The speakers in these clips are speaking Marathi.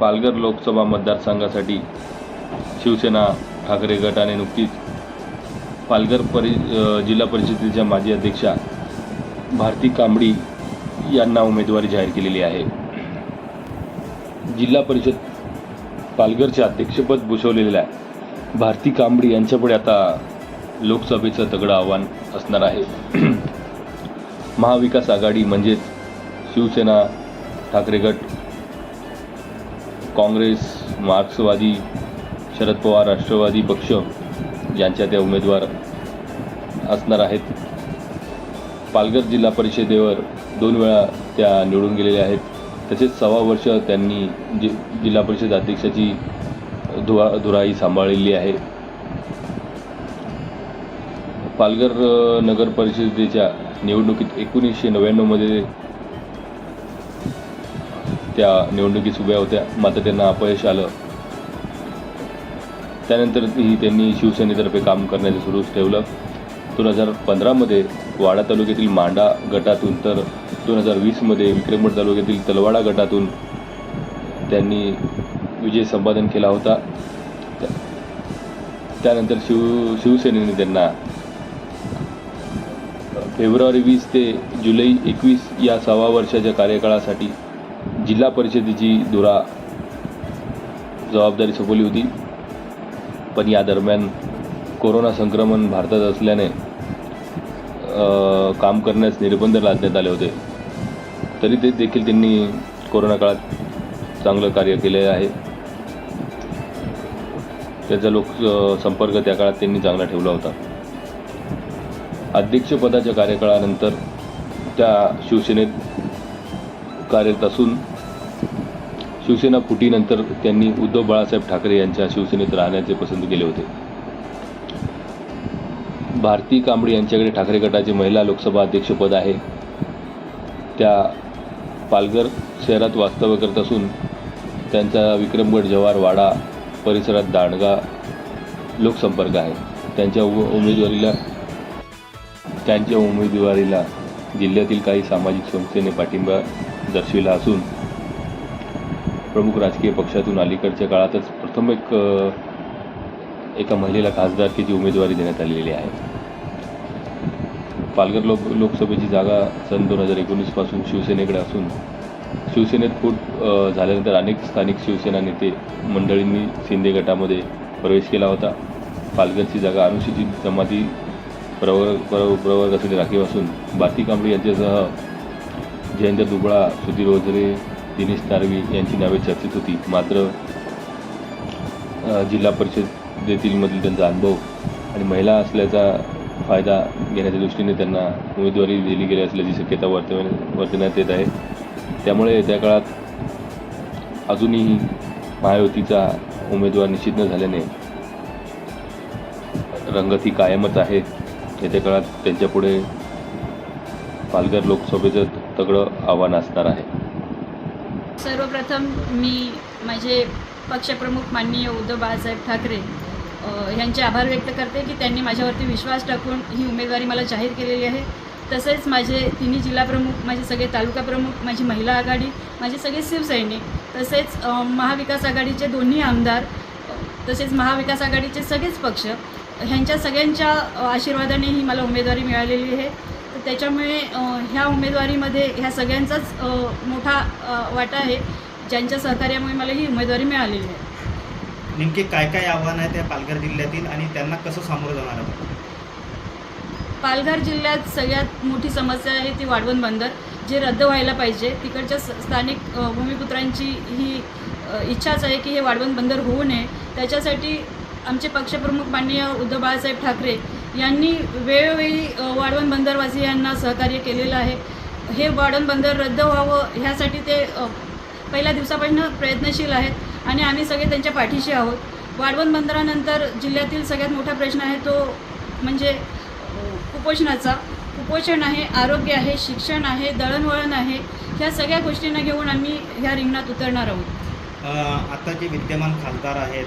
पालघर लोकसभा मतदारसंघासाठी शिवसेना ठाकरे गटाने नुकतीच पालघर परि जिल्हा परिषदेच्या माजी अध्यक्षा भारती कांबडी यांना उमेदवारी जाहीर केलेली आहे. जिल्हा परिषद पालघरचे अध्यक्षपद भूषवलेल्या भारती कांबडी यांच्यापुढे आता लोकसभेचं तगडं आव्हान असणार आहे. महाविकास आघाडी म्हणजेच शिवसेना ठाकरे गट काँग्रेस मार्क्सवादी शरद पवार राष्ट्रवादी पक्ष यांच्या त्या उमेदवार असणार आहेत. पालघर जिल्हा परिषदेवर दोन वेळा त्या निवडून गेलेल्या आहेत. तसेच सव्वा वर्ष त्यांनी जि जिल्हा परिषद अध्यक्षाची धुवा धुराई सांभाळलेली आहे. पालघर नगर परिषदेच्या निवडणुकीत एकोणीसशे नव्याण्णवमध्ये त्या निवडणुकीत उभ्या होत्या. मात्र त्यांना अपयश आलं. त्यानंतरही त्यांनी शिवसेनेतर्फे काम करण्याचं सुरूच ठेवलं. दोन हजार पंधरामध्ये वाडा तालुक्यातील मांडा गटातून तर दोन हजार वीसमध्ये विक्रमगड तालुक्यातील तलवाडा गटातून त्यांनी विजय संपादन केला होता. त्यानंतर शिव शिवसेनेने त्यांना फेब्रुवारी वीस ते जुलै एकवीस या सव्वा वर्षाच्या कार्यकाळासाठी जिल्हा परिषदेची धुरा जबाबदारी सोपवली होती. पण या दरम्यान कोरोना संक्रमण भारतात असल्याने काम करण्यास निर्बंध लादण्यात आले होते. तरी ते देखील त्यांनी कोरोना काळात चांगलं कार्य केले आहे. त्याचा लोक संपर्क त्या काळात त्यांनी चांगला ठेवला होता. अध्यक्षपदाच्या कार्यकाळानंतर त्या शिवसेनेत कार्यरत असून शिवसेना फुटीनंतर त्यांनी उद्धव बाळासाहेब ठाकरे यांच्या शिवसेनेत राहण्याचे पसंत केले होते. भारती कांबळे यांच्याकडे ठाकरे गटाचे महिला लोकसभा अध्यक्षपद आहे. त्या पालघर शहरात वास्तव्य करत असून त्यांचा विक्रमगड जवार वाडा परिसरात दांडगा लोकसंपर्क आहे. त्यांच्या उमेदवारीला त्यांच्या उमेदवारीला जिल्ह्यातील काही सामाजिक संस्थेने पाठिंबा दर्शविला असून प्रमुख राजकीय पक्षातून अलीकडच्या काळातच प्रथम एक एका महिलेला खासदारकीची उमेदवारी देण्यात आलेली आहे. पालघर लोक लोकसभेची जागा सन दोन हजार एकोणीसपासून शिवसेनेकडे असून शिवसेनेत फूट झाल्यानंतर अनेक स्थानिक शिवसेना नेते मंडळींनी शिंदे गटामध्ये प्रवेश केला होता. पालघरची जागा अनुसूचित जमाती प्रवर्ग प्रव प्रवर्गासाठी राखीव असून भारती कांबळे यांच्यासह जयंत दुबळा सुधीर ओझरे दिनेश तारवी यांची नावे चर्चेत होती. मात्र जिल्हा परिषदेतील मधील त्यांचा अनुभव आणि महिला असल्याचा फायदा घेण्याच्या दृष्टीने त्यांना उमेदवारी दिली गेली असल्याची शक्यता वर्तव वर्तवण्यात येत आहे. त्यामुळे त्या काळात अजूनही महायुतीचा उमेदवार निश्चित न झाल्याने रंगत ही कायमच आहे. येत्या काळात त्यांच्यापुढे पालघर लोकसभेचं तगडं आव्हान असणार आहे. सर्वप्रथम मी माझे पक्षप्रमुख माननीय उद्धव बाळासाहेब ठाकरे यांचे आभार व्यक्त करते की त्यांनी माझ्यावरती विश्वास टाकून ही उमेदवारी मला जाहीर केलेली आहे. तसेच माझे तिन्ही जिल्हाप्रमुख माझे सगळे तालुका प्रमुख माझी महिला आघाडी माझे सगळे शिवसैनिक तसेच महाविकास आघाडीचे दोन्ही आमदार तसेच महाविकास आघाडीचे सगळेच पक्ष ह्यांच्या सगळ्यांच्या आशीर्वादाने ही मला उमेदवारी मिळालेली आहे. त्याच्यामुळे ह्या उमेदवारीमध्ये ह्या सगळ्यांचाच मोठा वाटा आहे. ज्यांच्या सहकार्यामुळे मला ही उमेदवारी मिळालेली आहे. नेमके काय काय आव्हान आहे त्या पालघर जिल्ह्यातील आणि त्यांना कसं सामोरं जाणार आहोत पालघर जिल्ह्यात सगळ्यात मोठी समस्या आहे ती वाढवण बंदर. जे रद्द व्हायला पाहिजे तिकडच्या स्थानिक भूमिपुत्रांची ही इच्छाच आहे की हे वाढवण बंदर होऊ नये. त्याच्यासाठी आमचे पक्षप्रमुख माननीय उद्धव बाळासाहेब ठाकरे यांनी वेळोवेळी वाडवण वाढवण बंदरवासियांना सहकार्य केलेलं आहे. हे वाढवण बंदर रद्द व्हावं ह्यासाठी ते पहिल्या दिवसापासून प्रयत्नशील आहेत आणि आम्ही सगळे त्यांच्या पाठीशी आहोत. वाढवण बंदरानंतर जिल्ह्यातील सगळ्यात मोठा प्रश्न आहे तो म्हणजे कुपोषणाचा. कुपोषण आहे आरोग्य आहे शिक्षण आहे दळणवळण आहे ह्या सगळ्या गोष्टींना घेऊन आम्ही ह्या रिंगणात उतरणार आहोत. आता जे विद्यमान खासदार आहेत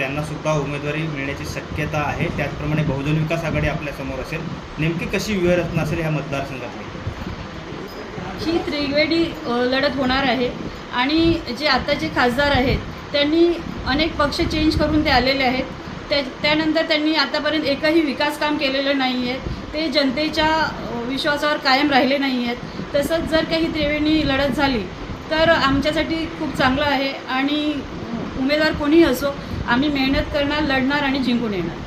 त्यांना सुद्धा उमेदवारी मिळण्याची शक्यता आहे. त्याचप्रमाणे बहुजन विकास आघाडी आपल्यासमोर असेल. नेमकी कशी व्यूहरचना असेल ह्या मतदारसंघातली? ही त्रिवेडी लढत होणार आहे. आणि जे आता जे खासदार आहेत त्यांनी अनेक पक्ष चेंज करून ते आलेले आहेत. त्या त्यानंतर त्यांनी आतापर्यंत एकही विकास काम केलेलं नाही आहे ते जनतेच्या विश्वासावर कायम राहिले नाही आहेत तसंच जर काही त्रिवेणी लढत झाली तर आमच्यासाठी खूप चांगलं आहे. आणि उमेदवार कोणीही असो आम्ही मेहनत करणार लढणार आणि जिंकून येणार.